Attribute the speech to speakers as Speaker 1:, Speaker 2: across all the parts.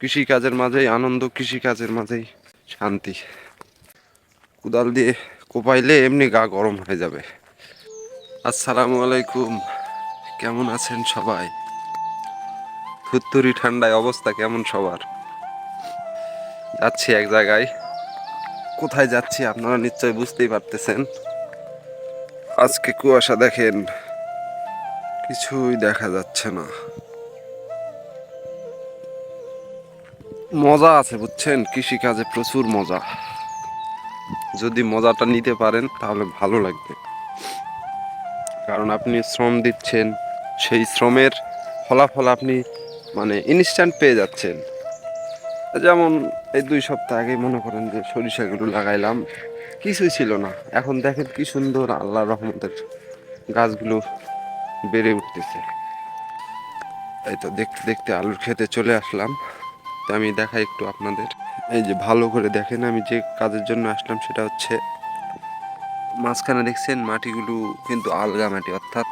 Speaker 1: কৃষিকাজের মাঝেই, আনন্দ কৃষিকাজের মাঝেই, শান্তি। কুদাল দিয়ে কোপাইলে এমনি গা গরম হয়ে যাবে। আসসালামু আলাইকুম। কেমন আছেন সবাই? থুত্তুরি ঠান্ডায় অবস্থা কেমন সবার? যাচ্ছি এক জায়গায়। কোথায় যাচ্ছি আপনারা নিশ্চয়ই বুঝতেই পারতেছেন। আজকে কুয়াশা দেখেন, কিছুই দেখা যাচ্ছে না। মজা আছে, বুঝছেন? কৃষিকাজে প্রচুর মজা। যদি মজাটা নিতে পারেন, তাহলে ভালো লাগবে। কারণ আপনি শ্রম দিচ্ছেন, সেই শ্রমের ফলাফল আপনি মানে ইনস্ট্যান্ট পেয়ে যাচ্ছেন। যেমন, এই দুই সপ্তাহ আগে মনে করেন যে সরিষাগুলো লাগাইলাম, কিছুই ছিল না। এখন দেখেন কি সুন্দর আল্লাহ রহমতের গাছগুলো বেড়ে উঠতেছে। এই তো দেখতে দেখতে আলুর খেতে চলে আসলাম। তো আমি দেখাই একটু আপনাদের। এই যে ভালো করে দেখেন, আমি যে কাজের জন্য আসলাম সেটা হচ্ছে মাঝখানে দেখছেন মাটিগুলো কিন্তু আলগা মাটি, অর্থাৎ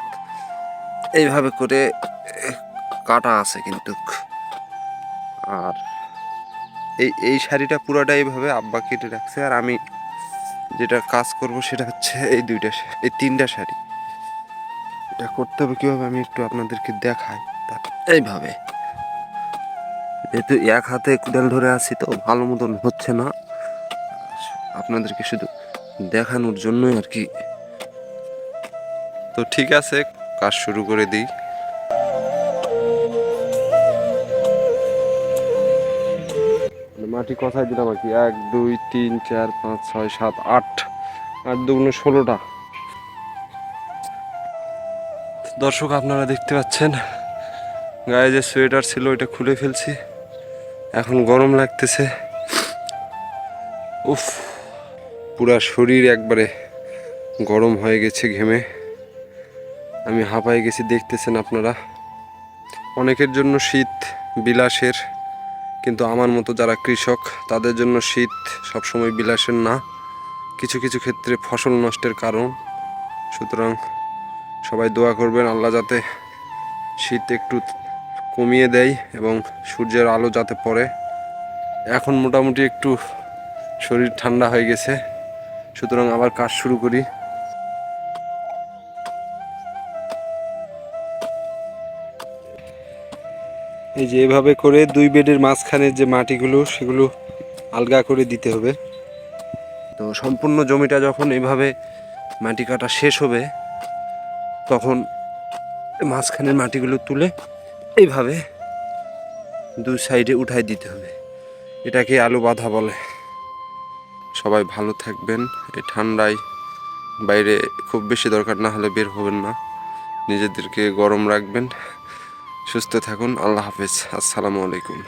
Speaker 1: এইভাবে করে কাটা আছে কিন্তু। আর এই এই শাড়িটা পুরোটা এইভাবে আব্বা কেটে রাখছে, আর আমি যেটা কাজ করব সেটা হচ্ছে এই দুইটা এই তিনটা শাড়ি। এটা করতে হবে কীভাবে আমি একটু আপনাদেরকে দেখাই। এইভাবে। যেহেতু এক হাতে কুদাল ধরে আছি তো ভালো মতন হচ্ছে না। আপনাদেরকে শুধু দেখানোর জন্যই আর কি। তো ঠিক আছে কাজ শুরু করে দিই। মাটি কথায় দিলাম আর কি। এক দুই তিন চার পাঁচ ছয় সাত আট আট দুগুলো ষোলোটা। দর্শক আপনারা দেখতে পাচ্ছেন গায়ে যে সোয়েটার ছিল, ওইটা খুলে ফেলছি। এখন গরম লাগতেছে। উফ, পুরা শরীর একবারে গরম হয়ে গেছে ঘেমে। আমি হাঁপাই গেছি, দেখতেছেন আপনারা। অনেকের জন্য শীত বিলাসের, কিন্তু আমার মতো যারা কৃষক, তাদের জন্য শীত সবসময় বিলাসের না। কিছু কিছু ক্ষেত্রে ফসল নষ্টের কারণ। সুতরাং সবাই দোয়া করবেন, আল্লাহ যাতে শীত একটু কমিয়ে দেয় এবং সূর্যের আলো যাতে পড়ে। এখন মোটামুটি একটু শরীর ঠান্ডা হয়ে গেছে। সুতরাং আবার কাজ শুরু করি। এই যে এভাবে করে দুই বেডের মাঝখানের যে মাটিগুলো, সেগুলো আলগা করে দিতে হবে। তো সম্পূর্ণ জমিটা যখন এইভাবে মাটি কাটা শেষ হবে, তখন মাঝখানের মাটিগুলো তুলে এইভাবে দু সাইডে উঠাই দিতে হবে। এটাকে আলু বাঁধা বলে। সবাই ভালো থাকবেন, এই ঠান্ডায় বাইরে খুব বেশি দরকার না হলে বের হবেন না। নিজেদেরকে গরম রাখবেন। সুস্থ থাকুন, আল্লাহ হাফেজ। আসসালামু আলাইকুম।